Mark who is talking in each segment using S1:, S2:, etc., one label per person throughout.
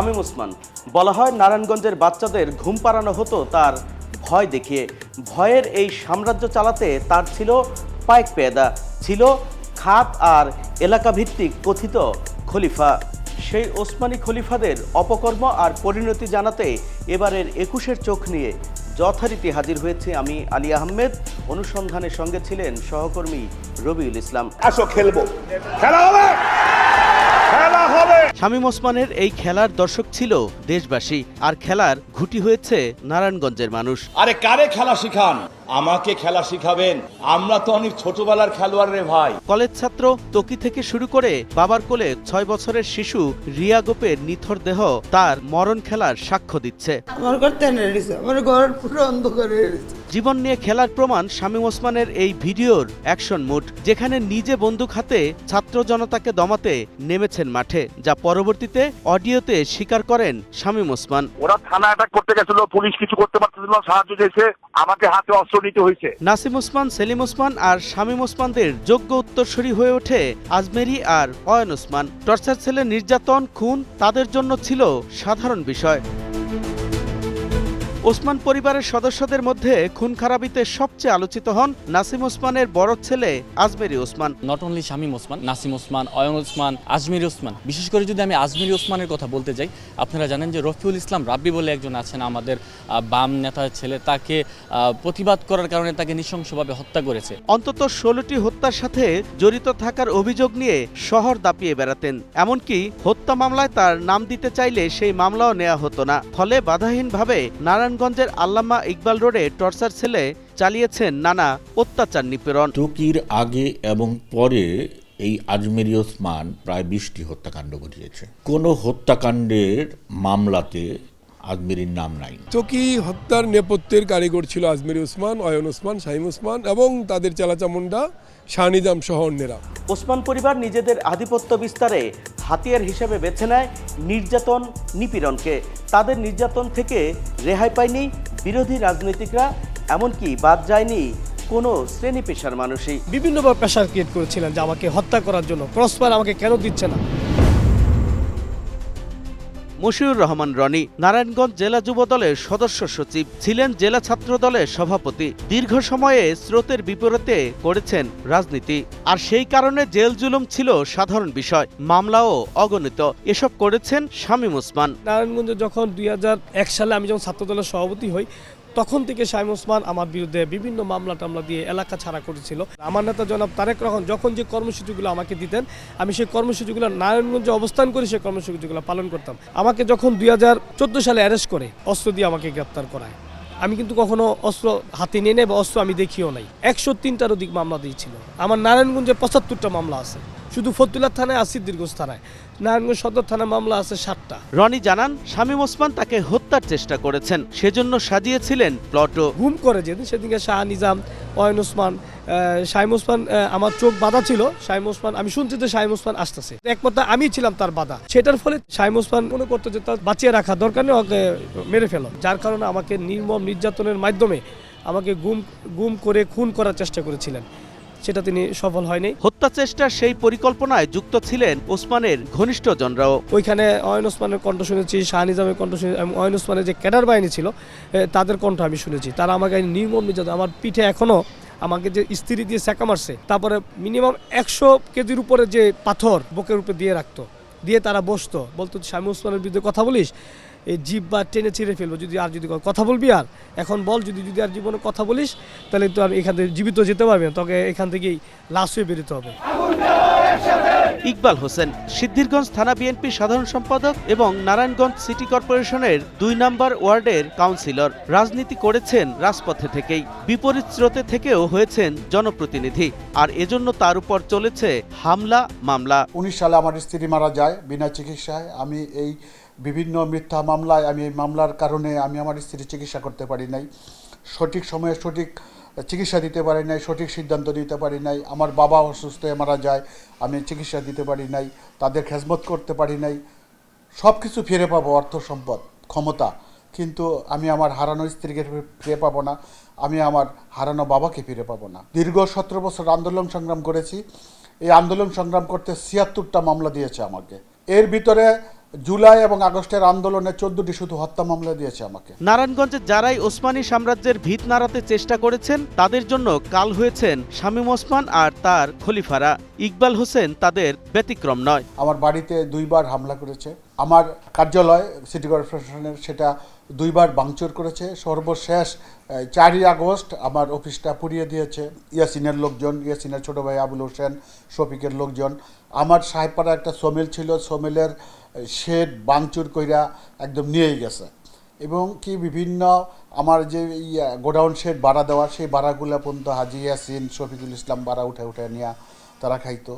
S1: শামীম ওসমান। বলা হয় নারায়ণগঞ্জের বাচ্চাদের ঘুম পাড়ানো হতো তার ভয় দেখিয়ে। ভয়ের এই সাম্রাজ্য চালাতে তার ছিল পাইক পেয়াদা, ছিল খাত আর এলাকা ভিত্তিক কথিত খলিফা। সেই ওসমানী খলিফাদের অপকর্ম আর পরিণতি জানাতে এবারের একুশের চোখ নিয়ে যথারীতি হাজির হয়েছে আমি আলী আহমেদ। অনুসন্ধানের সঙ্গে ছিলেন সহকর্মী রবিউল ইসলাম।
S2: আসো খেলব। খেলা হবে!
S1: শামীম ওসমানের এই খেলার দর্শক ছিল দেশবাসী। আর খেলার ঘুটি হয়েছে নারায়ণগঞ্জের মানুষ।
S2: আরে কারে খেলা শিখান? আমাকে খেলা শিখাবেন। আমরা তো অনেক ছোটবেলার খেলোয়াড় রে ভাই।
S1: কলেজ ছাত্র তকি থেকে শুরু করে বাবার কোলে ছয় বছরের শিশু রিয়া গোপের নিথর দেহ তার মরণ খেলার সাক্ষ্য দিচ্ছে।
S3: আমার ঘর রেখেছে। আমার ঘর পুরো অন্ধকারে
S1: জীবন নিয়ে খেলার প্রমাণ শামীম ওসমানের এই ভিডিওর অ্যাকশন মুড যেখানে নিজে বন্দুক হাতে ছাত্র জনতাকে দমাতে নেমেছেন মাঠে যা পরবর্তীতে অডিওতে স্বীকার করেন শামীম ওসমান।
S4: ওরা থানা অ্যাটাক করতে গেছিল পুলিশ কিছু করতে পারতেছিল সাহায্য চেয়েছে আমাকে হাতে অস্ত্র নিতে হয়েছে।
S1: নাসিম ওসমান সেলিম ওসমান আর শামীম ওসমানদের যোগ্য উত্তরসূরি হয়ে ওঠে আজমেরি আর অয়ন ওসমান। টর্চার ছেলে নির্যাতন খুন তাদের জন্য ছিল সাধারণ বিষয়। ওসমান পরিবারের সদস্যদের মধ্যে খুন খারাপিতে সবচেয়ে আলোচিত হন নাসিম ওসমানের বড় ছেলে Azmeri Osman.
S5: Not only Shamim Osman Nasim Osman Ayon Osman Azmir Osman. বিশেষ করে যদি আমি আজমির ওসমানের কথা বলতে যাই আপনারা জানেন যে রফিউল ইসলাম রাব্বি বলে একজন আছেন আমাদের বাম নেতার ছেলে। তাকে প্রতিবাদ করার কারণে তাকে নৃশংসভাবে হত্যা করেছে।
S1: অন্তত ষোলোটি হত্যার সাথে জড়িত থাকার অভিযোগ নিয়ে শহর দাপিয়ে বেড়াতেন। এমনকি হত্যা মামলায় তার নাম দিতে চাইলে সেই মামলাও নেওয়া হতো না। ফলে বাধাহীনভাবে নারায়ণগঞ্জের আল্লামা ইকবাল রোডে টর্চার ছেলে চালিয়েছেন নানা অত্যাচার নিপীড়ন।
S6: টুকির আগে এবং পরে এই আজমেরি ওসমান প্রায় বিশটি হত্যাকাণ্ড ঘটিয়েছে। কোনো হত্যাকাণ্ডের মামলাতে আজমেরির নাম নাই।
S7: চকি হত্যার নেপথ্যের কারিগর ছিল আজমেরি ওসমান অয়ন ওসমান শাহিম ওসমান এবং তাদের চালাচামুন্ডা শাহনিজাম সহ অন্যেরা।
S1: ওসমান পরিবার নিজেদের আধিপত্য বিস্তারে হাতিয়ার হিসেবে বেছে নেয় নির্যাতন নিপীড়নকে। তাদের নির্যাতন থেকে রেহাই পায়নি বিরোধী রাজনৈতিকরা, এমনকি বাদ যায়নি কোনো শ্রেণি পেশার মানুষই।
S8: বিভিন্নভাবে প্রেশার ক্রিয়েট করেছিলেন যে আমাকে হত্যা করার জন্য। ক্রসফায়ার আমাকে কেন দিচ্ছে না?
S1: মশিউর রহমান রনি, নারায়ণগঞ্জ জেলা যুব দলের সদস্য সচিব ছিলেন জেলা ছাত্র দলের সভাপতি। দীর্ঘ সময়ে স্রোতের বিপরীতে করেছেন রাজনীতি। আর সেই কারণে জেল জুলুম ছিল সাধারণ বিষয়, মামলাও অগণিত। এসব করেছেন শামীম ওসমান।
S8: নারায়ণগঞ্জে যখন দুই হাজার এক সালে আমি যখন ছাত্র দলের সভাপতি হই তখন থেকে শাহিম ওসমান আমার বিরুদ্ধে বিভিন্ন মামলা টামলা দিয়ে এলাকা ছাড়া করেছিল। আমার নেতা জনাব তারেক রহমান যখন যে কর্মসূচিগুলো আমাকে দিতেন, আমি সেই কর্মসূচিগুলো নারায়ণগঞ্জে অবস্থান করে সেই কর্মসূচিগুলো পালন করতাম। আমাকে যখন দুই হাজার চোদ্দ সালে অ্যারেস্ট করে, অস্ত্র দিয়ে আমাকে গ্রেপ্তার করায়। আমি কিন্তু কখনো অস্ত্র হাতে নিয়ে নেই বা অস্ত্র আমি দেখিও নাই। একশো তিনটার অধিক মামলা দিয়েছিল। আমার নারায়ণগঞ্জে পঁচাত্তরটা মামলা আছে। শুধু ফতুল্লা থানায় আসি দীর্ঘ থানায়। নারায়ণগঞ্জ সদর থানায় মামলা আছে সাতটা।
S1: রনি জানান শামীম ওসমান তাকে হত্যার চেষ্টা করেছেন সেজন্য সাজিয়েছিলেন প্লটও
S8: ঘুম করে যেদিন সেদিনকে শাহ নিজাম অয়ন ওসমান শাহিম ওসমান আমার চোখ বাধা ছিল। শাহিম ওসমান আমি শুনছি যে শাহিম ওসমান আসতেছে। একমাত্র আমি ছিলাম তার বাধা। সেটার ফলে শাহিম ওসমান মনে করতো যে তার বাঁচিয়ে রাখা দরকার নেই ওকে মেরে ফেলো। যার কারণে আমাকে নির্মম নির্যাতনের মাধ্যমে আমাকে গুম গুম করে খুন করার চেষ্টা করেছিলেন। সেটা তিনি সফল হয়নি।
S1: হত্যা চেষ্টার সেই পরিকল্পনায় যুক্ত ছিলেন ওসমানের ঘনিষ্ঠজনরাও
S8: ওইখানে অয়ন ওসমানের কণ্ঠ শুনেছি শাহ নিজামের কণ্ঠ শুনেছি এবং অয়ন ওসমানের যে ক্যাডার বাহিনী ছিল তাদের কণ্ঠ আমি শুনেছি। তারা আমাকে নির্মম নির্যাতন আমার পিঠে এখনও আমাকে যে স্ত্রী দিয়ে সেকা মারছে তারপরে মিনিমাম একশো কেজির উপরে যে পাথর বুকের উপরে দিয়ে রাখতো দিয়ে তারা বসতো। বলতো স্বামী ওসমানের বিরুদ্ধে কথা বলিস? এই জিভ বা টেনে ছিঁড়ে ফেলব যদি আর যদি কথা বলবি আর? এখন বল যদি যদি আর জীবনে কথা বলিস তাহলে তো আর এখান থেকে জীবিত যেতে পারবি না। তোকে এখান থেকেই লাশ হয়ে বেরোতে হবে।
S1: ইকবাল হোসেন সিদ্ধিরগঞ্জ থানা বিএনপির সাধারণ সম্পাদক এবং নারায়ণগঞ্জ সিটি কর্পোরেশনের দুই নম্বর ওয়ার্ডের কাউন্সিলর। রাজনীতি করেছেন রাজপথে থেকেই। বিপরীত স্রোতে থেকেও হয়েছেন জনপ্রতিনিধি। আর এজন্য তার উপর চলেছে হামলা মামলা।
S9: উনিশ সালে আমার স্ত্রী মারা যায় বিনা চিকিৎসায়। আমি এই বিভিন্ন মিথ্যা মামলায় আমি এই মামলার কারণে আমি আমার স্ত্রীর চিকিৎসা করতে পারি নাই। সঠিক সময়ে সঠিক চিকিৎসা দিতে পারি নাই, সঠিক সিদ্ধান্ত নিতে পারি নাই। আমার বাবা অসুস্থ হয়ে মারা যায়, আমি চিকিৎসা দিতে পারি নাই, তাদের খেজমত করতে পারি নাই। সব কিছু ফিরে পাবো, অর্থ সম্পদ, ক্ষমতা। কিন্তু আমি আমার হারানো স্ত্রীকে ফিরে পাবো না, আমি আমার হারানো বাবাকে ফিরে পাবো না। দীর্ঘ সতেরো বছর আন্দোলন সংগ্রাম করেছি। এই আন্দোলন সংগ্রাম করতে ছিয়াত্তরটা মামলা দিয়েছে আমাকে। এর ভিতরে জুলাই এবং আগস্টের আন্দোলনে চোদ্দটি শুধু হত্যা মামলা দিয়েছে আমাকে।
S1: নারায়ণগঞ্জে যারাই ওসমানী সাম্রাজ্যের ভিত নাড়াতে চেষ্টা করেছেন তাদের জন্য কাল হয়েছেন শামীম ওসমান আর তার খলিফারা। ইকবাল হোসেন তাদের ব্যতিক্রম নয়।
S9: আমার বাড়িতে দুইবার হামলা করেছে। আমার কার্যালয় সিটি কর্পোরেশনের সেটা দুইবার ভাঙচুর করেছে। সর্বশেষ চারই আগস্ট আমার অফিসটা পুড়িয়ে দিয়েছে। ইয়াসিনের লোকজন ইয়াসিনের ছোট ভাই আবুল হোসেন শফিকের লোকজন। আমার সাহেবপাড়া একটা সমিল ছিল। সোমেলের শেড ভাঙচুর কইরা একদম নিয়েই গেছে। এবং কি বিভিন্ন আমার যে ইয়া গোডাউন শেড বাড়া দেওয়া সেই বাড়াগুলো পর্যন্ত হাজি ইয়াসিন শফিকুল ইসলাম বাড়া উঠে উঠে নিয়ে তারা খাইতো।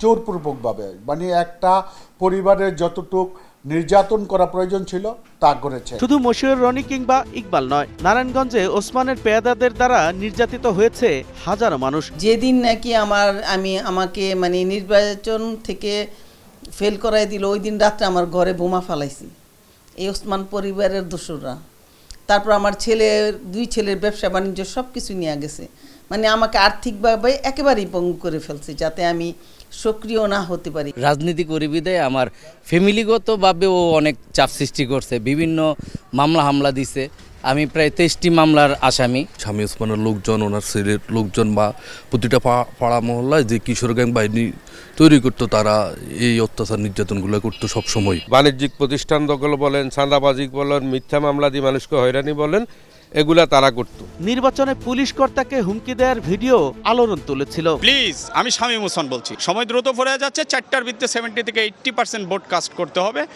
S9: জোরপূর্বকভাবে। মানে একটা পরিবারের যতটুক নির্যাতন করা প্রয়োজন ছিল তা করেছে।
S1: শুধু মশিউর রনি কিংবা ইকবাল নয় নারায়ণগঞ্জে ওসমানের পেয়াদাদের দ্বারা নির্যাতিত হয়েছে হাজারো মানুষ।
S3: যেদিন নাকি আমার আমি আমাকে মানে নির্বাচন থেকে ফেল করাই দিল। ওই দিন রাত্রে আমার ঘরে বোমা ফালাইছি। এই ওসমান পরিবারের দোসররা। তারপর আমার ছেলের দুই ছেলের ব্যবসা বাণিজ্য সব কিছু নিয়ে গেছে। মানে আমাকে আর্থিকভাবে একেবারেই পঙ্গু করে ফেলছে, যাতে আমি সক্রিয় না হতে পারি।
S10: রাজনীতি করি বিদায়, আমার ফ্যামিলিগতভাবেও অনেক চাপ সৃষ্টি করছে। বিভিন্ন মামলা হামলা দিছে। আমি প্রায় তেইশটি মামলার আসামি।
S11: স্বামী ওসমানের লোকজন ওনার ছেলের লোকজন বা প্রতিটা পা- পাড়া মহল্লায় যে কিশোর গ্যাং বাহিনী তৈরি করতো তারা এই অত্যাচার নির্যাতনগুলো করতো সবসময়।
S7: বাণিজ্যিক প্রতিষ্ঠান দখল বলেন চাঁদাবাজি বলেন মিথ্যা মামলা দিয়ে মানুষকে হয়রানি বলেন এগুলা তারা করতো।
S1: নির্বাচনে পুলিশ কর্তাকে হুমকি দেওয়ার ভিডিও আলোড়ন তুলেছিল।
S12: প্লিজ আমি শামীম হোসেন বলছি। সময় দ্রুত পড়ে যাচ্ছে চারটার ভিত্তিতে সেভেন্টি থেকে এইট্টি পার্সেন্ট ভোট কাস্ট করতে হবে।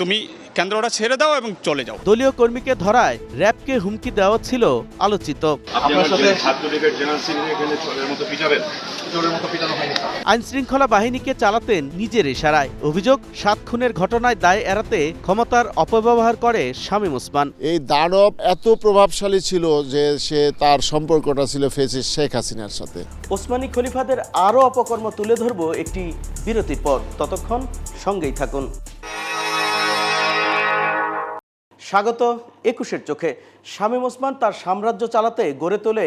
S12: তুমি কেন্দ্রটা ছেড়ে দাও এবং চলে যাও।
S1: দলীয় কর্মীকে ধরায় র্যাবকে হুমকি দেওয়া ছিল আলোচিত। আইন শৃঙ্খলা বাহিনীকে চালাতেন নিজের ইশারায়। অভিযোগ সাত খুনের ঘটনায় দায় এড়াতে ক্ষমতার অপব্যবহার করে শামীম ওসমান।
S13: এই দানব এত প্রভাবশালী ছিল যে সে তার সম্পর্কটা ছিল ফেসে শেখ হাসিনার সাথে।
S1: ওসমানী খলিফাদের আরও অপকর্ম তুলে ধরব একটি বিরতির পর। ততক্ষণ সঙ্গেই থাকুন। স্বাগত একুশের চোখে। শামীম ওসমান তার সাম্রাজ্য চালাতে গড়ে তোলে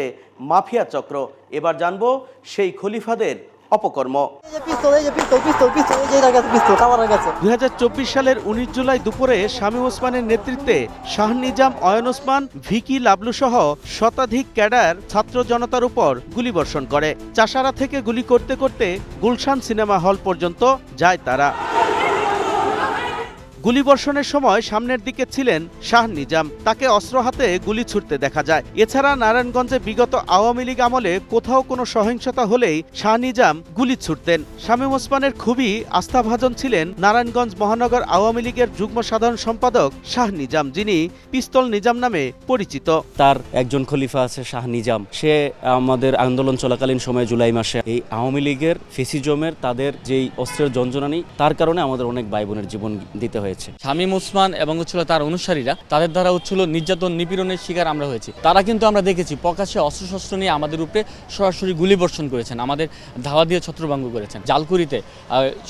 S1: মাফিয়া চক্র। এবার জানব সেই খলিফাদের অপকর্ম। দুই হাজার চব্বিশ সালের উনিশ জুলাই দুপুরে শামীম ওসমানের নেতৃত্বে শাহ নিজাম, অয়ন ওসমান, ভিকি লাবলু সহ শতাধিক ক্যাডার ছাত্র জনতার উপর গুলিবর্ষণ করে। চাষারা থেকে গুলি করতে করতে গুলশান সিনেমা হল পর্যন্ত যায় তারা। গুলিবর্ষণের সময় সামনের দিকে ছিলেন শাহ নিজাম। তাকে অস্ত্র হাতে গুলি ছুটতে দেখা যায়। এছাড়া নারায়ণগঞ্জে বিগত আওয়ামী লীগ আমলে কোথাও কোনো সহিংসতা হলেই শাহ নিজাম গুলি ছুটতেন শামীম ওসমানের খুবই আস্থাভাজন ছিলেন নারায়ণগঞ্জ মহানগর আওয়ামী লীগের যুগ্ম সাধারণ সম্পাদক শাহ নিজাম, যিনি পিস্তল নিজাম নামে পরিচিত।
S5: তার একজন খলিফা আছে শাহ নিজাম। সে আমাদের আন্দোলন চলাকালীন সময় জুলাই মাসে এই আওয়ামী লীগের ফেসিজমের তাদের যেই অস্ত্রের যঞ্জনানি তার কারণে আমাদের অনেক ভাই বোনের জীবন দিতে হয়েছে। শামীম ওসমান এবং হচ্ছিল তার অনুসারীরা, তাদের দ্বারা হচ্ছিল নির্যাতন নিপীড়নের শিকার আমরা হয়েছি। তারা কিন্তু আমরা দেখেছি, প্রকাশ্যে অস্ত্রশস্ত্র নিয়ে আমাদের উপরে সরাসরি গুলি বর্ষণ করেছেন, আমাদের ধাওয়া দিয়ে ছত্রভঙ্গ করেছেন। জালকুড়িতে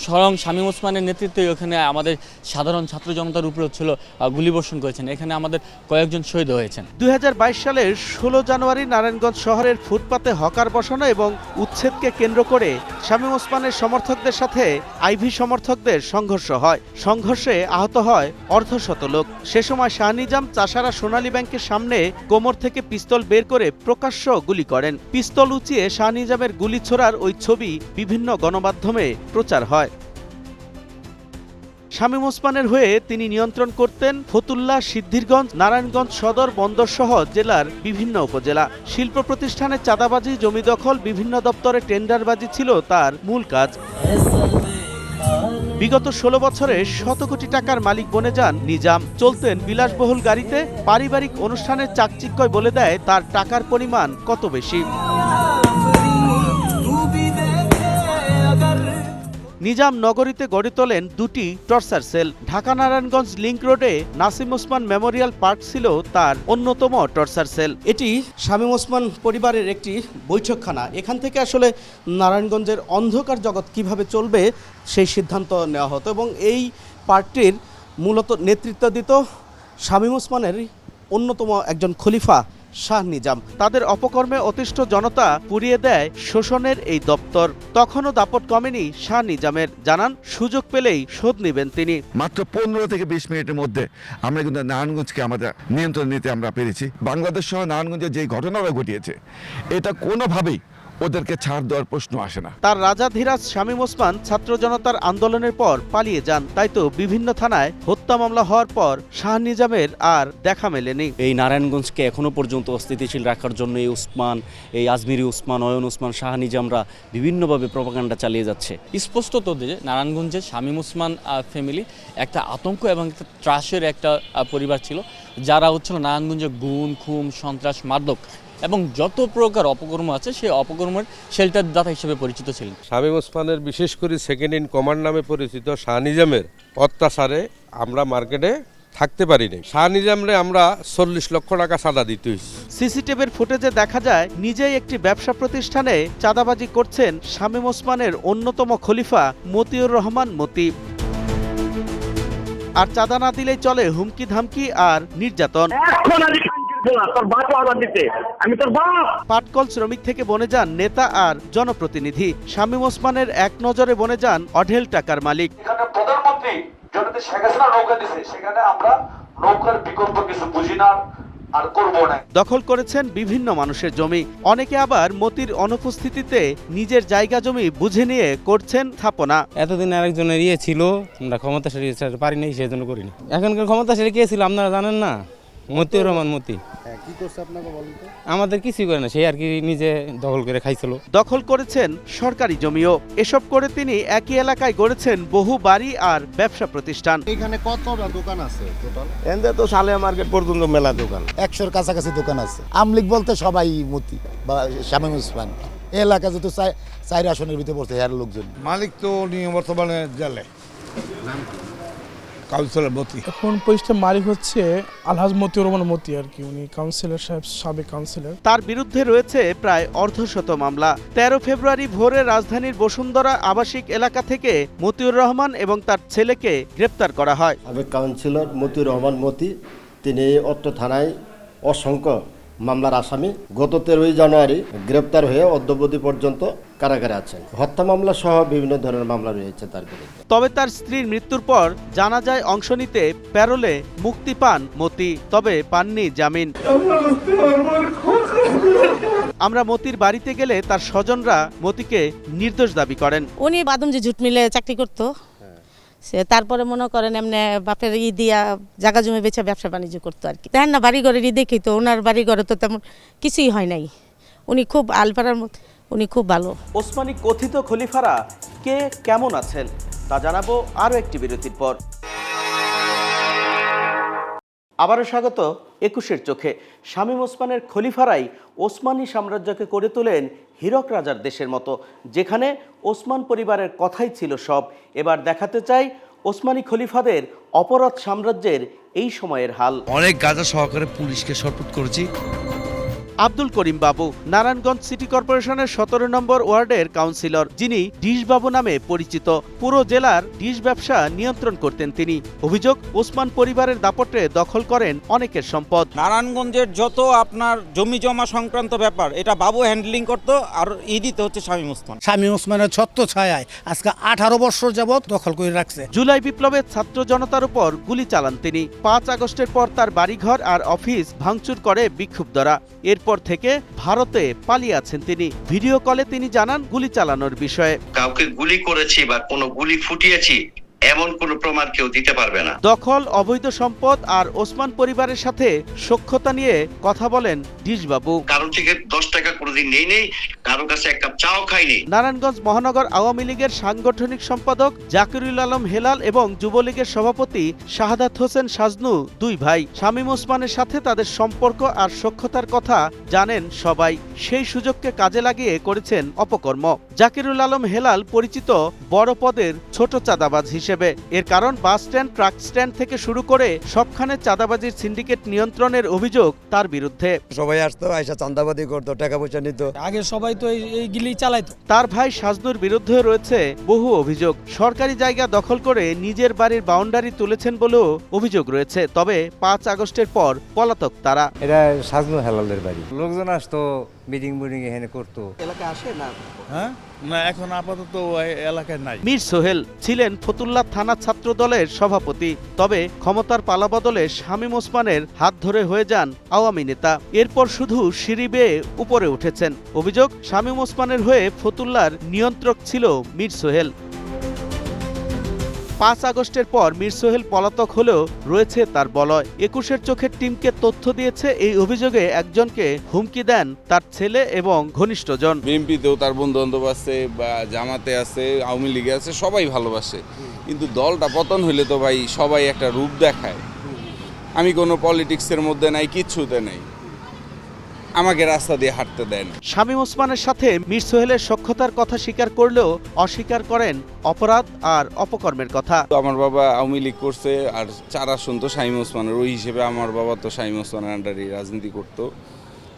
S5: স্বয়ং শামীম ওসমানের নেতৃত্বে ওখানে আমাদের সাধারণ ছাত্র জনতার উপরে হচ্ছিল গুলি বর্ষণ করেছেন। এখানে আমাদের কয়েকজন শহীদ হয়েছেন।
S1: দুই হাজার বাইশ সালের ষোলো জানুয়ারি নারায়ণগঞ্জ শহরের ফুটপাতে হকার বসানো এবং উচ্ছেদকে কেন্দ্র করে শামীম ওসমানের সমর্থকদের সাথে আইভি সমর্থকদের সংঘর্ষ হয়। সংঘর্ষে আহত হয় অর্ধশত লোক। সে সময় শাহনিজাম চাষারা সোনালী ব্যাংকের সামনে কোমর থেকে পিস্তল বের করে প্রকাশ্য গুলি করেন। পিস্তল উঁচিয়ে শাহ নিজামের গুলি ছোড়ার ওই ছবি বিভিন্ন গণমাধ্যমে প্রচার হয়। শামীম ওসমানের হয়ে তিনি নিয়ন্ত্রণ করতেন ফতুল্লা, সিদ্ধিরগঞ্জ, নারায়ণগঞ্জ সদর, বন্দর সহ জেলার বিভিন্ন উপজেলা। শিল্প প্রতিষ্ঠানে চাঁদাবাজি, জমি দখল, বিভিন্ন দপ্তরে টেন্ডারবাজি ছিল তার মূল কাজ। বিগত ষোলো বছরে শত কোটি টাকার মালিক বনে যান নিজাম। চলতেন বিলাসবহুল গাড়িতে, পারিবারিক অনুষ্ঠানের চাকচিক্যয় বলে দেয় তার টাকার পরিমাণ কত বেশি। নিজাম নগরীতে গড়ে তোলেন দুটি torture cell. Dhaka Narayanganj link রোডে নাসিম ওসমান মেমোরিয়াল পার্ক ছিল তার অন্যতম টর্চার সেল। এটি শামীম ওসমান পরিবারের একটি বৈঠকখানা। এখান থেকে আসলে নারায়ণগঞ্জের অন্ধকার জগৎ কীভাবে চলবে সেই সিদ্ধান্ত নেওয়া হতো এবং এই পার্কটির মূলত নেতৃত্ব দিত শামীম ওসমানের অন্যতম একজন খলিফা। শাহ নিজাম। তাদের অপকর্মে অতিষ্ঠ জনতা পুড়িয়ে দেয় শোষণের এই দপ্তর। তখনও দাপট কমেনি শাহ নিজামের। জানান, সুযোগ পেলেই শোধ নেবেন তিনি।
S14: মাত্র পনেরো থেকে বিশ মিনিটের মধ্যে আমরা কিন্তু নারায়ণগঞ্জকে আমাদের নিয়ন্ত্রণ নিতে আমরা পেরেছি। বাংলাদেশ সহ নারায়ণগঞ্জে যে ঘটনাটা ঘটিয়েছে, এটা কোনোভাবেই ওদেরকে ছাড় দেওয়ার প্রশ্ন আসে না।
S1: তার রাজা ধীরাজ শামীম ওসমান ছাত্র জনতার আন্দোলনের পর পালিয়ে যান। তাই তো বিভিন্ন থানায় হত্যা মামলা হওয়ার পর শাহ নিজামের আর দেখা মেলেনি।
S12: এই নারায়ণগঞ্জকে এখনও পর্যন্ত অস্থিতিশীল রাখার জন্য এই উসমান এই আজমিরি উসমান অয়ন উসমান শাহ নিজামরা বিভিন্নভাবে প্রপাগান্ডা চালিয়ে যাচ্ছে।
S5: স্পষ্ট তো যে নারায়ণগঞ্জের শামীম ওসমান ফ্যামিলি একটা আতঙ্ক এবং একটা ত্রাসের একটা পরিবার ছিল। যারা হচ্ছিল নারায়ণগঞ্জে গুণ খুম সন্ত্রাস মাদক এবং যত প্রকার অপকর্ম আছে সেই অপকর্মের শেল্টার দাতা হিসেবে পরিচিত ছিলেন।
S15: শামীম ওসমানের বিশেষ করে সেকেন্ড ইন কমান্ড নামে পরিচিত শাহ নিজামের অত্যাচারে আমরা মার্কেটে থাকতে পারিনি। শাহ নিজামরে আমরা চল্লিশ লক্ষ টাকা সাদা দিতে হয়েছে
S1: সিসিটিভির ফুটেজে দেখা যায় নিজেই একটি ব্যবসা প্রতিষ্ঠানে চাঁদাবাজি করছেন শামীম ওসমানের অন্যতম খলিফা মতিউর রহমান মতি আর চাঁদা না দিলেই চলে হুমকি ধামকি আর নির্যাতন। পাটকল শ্রমিক থেকে বনে যান নেতা আর জনপ্রতিনিধি। শামীম ওসমানের এক নজরে বনে যান অঢেল টাকার মালিক।
S16: প্রধানমন্ত্রী জনতে শেখ হাসিনা নৌকা দিছে। সেখানে আমরা নৌকার বিকল্প কিছু বুঝি না আর করব না।
S1: দখল করেছেন বিভিন্ন মানুষের জমি। অনেকে আবার মতির অনুপস্থিতিতে নিজের জায়গা জমি বুঝে নিয়ে করছেন স্থাপনা।
S17: এতদিন আরেকজনের ইয়ে ছিল আমরা ক্ষমতাশালী ছাড়তে পারি নাই সেই জন্য করিনি। এখনকার ক্ষমতাশালী কে ছিল আপনারা জানেন না? মতিউর রহমান মতি।
S18: কি করছে আপনাকে বলুন তো?
S17: আমাদের কিছুই করে না সে আর কি নিজে দখল করে খাইছিল।
S1: দখল করেছেন সরকারি জমিও। এসব করে তিনি একই এলাকায় গড়েছেন বহু বাড়ি আর ব্যবসা প্রতিষ্ঠান।
S18: এখানে কতটা দোকান আছে টোটাল
S17: এনদে তো সালে মার্কেট পর্যন্ত মেলা দোকান।
S18: একশোর কাছাকাছি দোকান আছে। আমলিক বলতে সবাই মতি বা শামীম ওসমান এই এলাকা যেহেতু চাই চার আসনের ভিতরে পড়ছে এর লোকজন।
S14: মালিক তো নিয়ে বর্তমানে জেলে। কাউন্সিলর মতি।
S19: এখন পোস্টের মালিক হচ্ছে আলহাজ মতিউর রহমান মতি আর কি উনি কাউন্সিলর সাহেব সাবেক কাউন্সিলর।
S1: তার বিরুদ্ধে রয়েছে প্রায় অর্ধশত মামলা। তেরো ফেব্রুয়ারি ভোরে রাজধানীর বসুন্ধরা আবাসিক এলাকা থেকে মতিউর রহমান এবং তার ছেলেকে গ্রেপ্তার করা হয়।
S17: সাবেক কাউন্সিলর মতিউর রহমান মতি তিনি অত্র থানায় অসংখ্য মামলার আসামি গত তেরোই জানুয়ারি গ্রেপ্তার হয়ে অদ্যবধি পর্যন্ত কারাগারে আছেন। হত্যা মামলা সহ বিভিন্ন ধরনের মামলা রয়েছে তার বিরুদ্ধে।
S1: তবে তার স্ত্রীর মৃত্যুর পর জানা যায় অংশ নিতে প্যারোলে মুক্তি পান মতি তবে পাননি জামিন। আমরা মতির বাড়িতে গেলে তার স্বজনরা মতিকে নির্দোষ দাবি করেন।
S20: উনি বাদমজি জুট মিলে চাকরি করতো। সে তারপরে মনে করেন এমনি বাপের ই দিয়া জাগা জমি বেছে ব্যবসা বাণিজ্য করতো আর কি। দেখেন না বাড়ি ঘরের ই দেখি তো, ওনার বাড়ি ঘরে তো তেমন কিছুই হয় নাই। উনি খুব আলপাড়ার মতো, উনি খুব ভালো।
S1: ওসমানী কথিত খলিফারা কে, কেমন আছেন তা জানাব আরও একটি বিরতির পর। আবারও স্বাগত একুশের চোখে। শামীম ওসমানের খলিফারাই ওসমানী সাম্রাজ্যকে করে তোলেন হীরক রাজার দেশের মতো, যেখানে ওসমান পরিবারের কথাই ছিল সব। এবার দেখাতে চাই ওসমানী খলিফাদের অপরাধ সাম্রাজ্যের এই সময়ের হাল।
S14: অনেক গাজা সহকারে পুলিশকে সরপুট করেছি।
S1: আব্দুল করিম বাবু নারায়ণগঞ্জ সিটি কর্পোরেশনের সতেরো নম্বর ওয়ার্ডের কাউন্সিলর যিনি ডিশবাবু নামে পরিচিত। পুরো জেলার ডিশ ব্যবসা নিয়ন্ত্রণ করতেন তিনি। অভিযোগ ওসমান পরিবারের দাপটে দখল করেন অনেকের সম্পদ।
S17: নারায়ণগঞ্জের যত আপনার জমি জমা সংক্রান্ত ব্যাপার এটা বাবু হ্যান্ডলিং করতো আর ই দিতে হচ্ছে শামীম ওসমান।
S18: শামীম ওসমানের ছত্র ছায়ায় আজকে আঠারো বছর যাবৎ দখল করে রাখছে।
S1: জুলাই বিপ্লবের ছাত্র জনতার উপর গুলি চালান তিনি। পাঁচ আগস্টের পর তার বাড়িঘর আর অফিস ভাঙচুর করে বিক্ষুব্ধরা। এরপর থেকে ভারতে পালিয়ে আছেন তিনি। ভিডিও কলে তিনি জানান গুলি চালানোর বিষয়ে।
S17: কাউকে গুলি করেছি বা কোনো গুলি ফুটিয়েছি এমন কোনো প্রমাণ কেউ দিতে পারবে না।
S1: দখল অবৈধ সম্পদ আর ওসমান পরিবারের সাথে সখ্যতা নিয়ে কথা বলেন ডিশবাবু।
S17: কারও থেকে দশ টাকা কোনোদিন নেই নেই। কারও কাছে এক কাপ চাও খাইনি
S1: নারায়ণগঞ্জ মহানগর আওয়ামী লীগের সাংগঠনিক সম্পাদক জাকিরুল আলম হেলাল এবং যুবলীগের সভাপতি শাহাদাত হোসেন সাজনু দুই ভাই। শামীম ওসমানের সাথে তাদের সম্পর্ক আর সক্ষতার কথা জানেন সবাই। সেই সুযোগকে কাজে লাগিয়ে করেছেন অপকর্ম। জাকিরুল আলম হেলাল পরিচিত বড় পদের ছোট চাঁদাবাজ হিসেবে হিসেবে। এর কারণ বাস স্ট্যান্ড ট্রাক স্ট্যান্ড থেকে শুরু করে সবখানে চাঁদাবাজির সিন্ডিকেট নিয়ন্ত্রণের অভিযোগ তার বিরুদ্ধে।
S21: সবাই আসতো আইসা চান্দাবাদি করতো টাকা পয়সা নিত।
S8: আগে সবাই তো এই এইগুলি চালাইতো।
S1: তার ভাই সাজনুর বিরুদ্ধে রয়েছে বহু অভিযোগ। সরকারি জায়গা দখল করে নিজের বাড়ির বাউন্ডারি তুলেছেন বলেও অভিযোগ রয়েছে। তবে পাঁচ আগস্টের পর পলাতক তারা।
S21: এটা সাজনু হেলালের বাড়ি। লোকজন আসতো মিটিং মিটিং এখানে করতো।
S3: এলাকা আসে না?
S6: হ্যাঁ? না এখন আপাতত এলাকায় নাই।
S1: মীর সোহেল ছিলেন ফতুল্লা থানা ছাত্র দলের সভাপতি তবে ক্ষমতার পালাবদলে শামীম ওসমানের হাত ধরে হয়ে যান আওয়ামী নেতা। এরপর শুধু সিঁড়ি বেয়ে উপরে উঠেছেন। অভিযোগ শামীম ওসমানের হয়ে ফতুল্লার নিয়ন্ত্রক ছিল মীর সোহেল। পাঁচ আগস্টের পর মীর সোহেল পলাতক হলেও রয়েছে তার বলয়। একুশের চোখের টিমকে তথ্য দিয়েছে এই অভিযোগে একজনকে হুমকি দেন তার ছেলে এবং ঘনিষ্ঠজন।
S22: বিএনপিতেও তার বন্ধু বান্ধব আছে বা জামাতে আছে, আওয়ামী লীগে আছে, সবাই ভালোবাসে। কিন্তু দলটা পতন হইলে তো ভাই সবাই একটা রূপ দেখায়। আমি কোনো পলিটিক্সের মধ্যে নাই, কিচ্ছুতে নেই। আমাকে রাস্তা দিয়ে হাঁটতে দেন।
S1: শামীম ওসমানের সাথে মীর সোহেলের সক্ষতার কথা স্বীকার করলেও অস্বীকার করেন অপরাধ আর অপকর্মের কথা।
S22: আমার বাবা আওয়ামী লীগ করছে আর চারা শুনতো তো শাহিম ওসমানের। ওই হিসেবে আমার বাবা তো শাহিম ওসমানের আন্ডারে রাজনীতি করতো।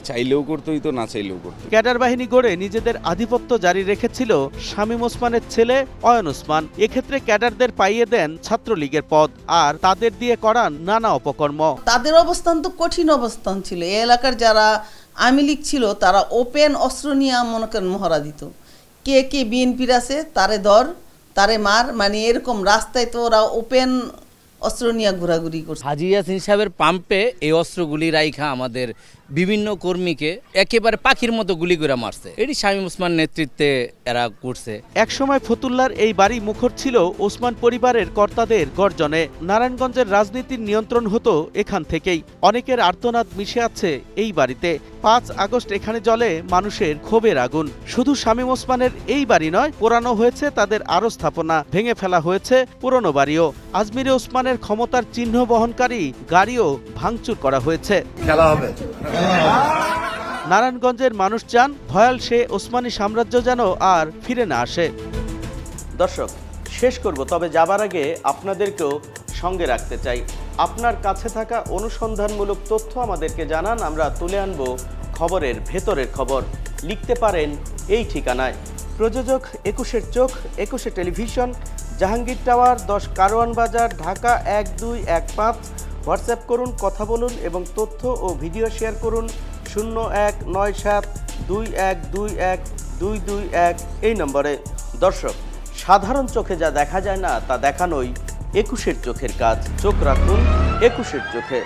S22: চাইলেও করতোই তো না চাইলেও করতো
S1: ক্যাডার বাহিনী গড়ে নিজেদের আধিপত্য জারি রেখেছিল শামীম ওসমানের ছেলে অয়ন ওসমান। এক্ষেত্রে ক্যাডারদের পাইয়ে দেন ছাত্রলীগের পদ আর তাদের দিয়ে করান নানা অপকর্ম।
S3: তাদের অবস্থান তো কঠিন অবস্থান ছিল। এই এলাকার যারা আওয়ামী লীগ ছিল তারা ওপেন অস্ত্র নিয়ে মনে করেন মহড়া দিত। কে কে বিএনপির আছে তারে ধর তারে মার মানে এরকম রাস্তায় তো ওরা ওপেন অস্ত্র নিয়ে ঘোরাঘুরি করছে।
S10: হাজি ইয়াসিন সাহেবের পাম্পে এই অস্ত্রগুলি রাইখা আমাদের বিভিন্ন কর্মীকে একেবারে পাখির মতো গুলি করে মারছে। এটি শামীম ওসমান নেতৃত্বে এরা করছে।
S1: একসময় ফতুল্লার এই বাড়ি মুখর ছিল ওসমান পরিবারের কর্তাদের গর্জনে। নারায়ণগঞ্জের রাজনীতির নিয়ন্ত্রণ হতো এখান থেকেই। অনেকের আর্তনাদ মিশে আছে এই বাড়িতে। পাঁচ আগস্ট এখানে জলে মানুষের ক্ষোভের আগুন। শুধু শামীম ওসমানের এই বাড়ি নয় পোড়ানো হয়েছে তাদের আরও স্থাপনা। ভেঙে ফেলা হয়েছে পুরনো বাড়িও। আজমিরে ওসমানের ক্ষমতার চিহ্ন বহনকারী গাড়িও ভাঙচুর করা হয়েছে।
S17: খেলা হবে।
S1: নারায়ণগঞ্জের মানুষ চান, ভয়াল সে ওসমানী সাম্রাজ্য যেন আর ফিরে না আসে। দর্শক, শেষ করব, তবে যাবার আগে আপনাদেরকেও সঙ্গে রাখতে চাই। আপনার কাছে থাকা অনুসন্ধানমূলক তথ্য আমাদেরকে জানান, আমরা তুলে আনব খবরের ভেতরের খবর। লিখতে পারেন এই ঠিকানায়। প্রযোজক একুশের চোখ, একুশে টেলিভিশন, জাহাঙ্গীর টাওয়ার, দশ কারওয়ান বাজার, ঢাকা এক দুই এক পাঁচ। হোয়াটসঅ্যাপ করুন, কথা বলুন এবং তথ্য ও ভিডিও শেয়ার করুন শূন্য এক, নয় সাত, দুই এক দুই এক, দুই দুই এক এই নম্বরে। দর্শক, সাধারণ চোখে যা দেখা যায় না, তা দেখানোই একুশের চোখের কাজ। চোখ রাখুন একুশের চোখে।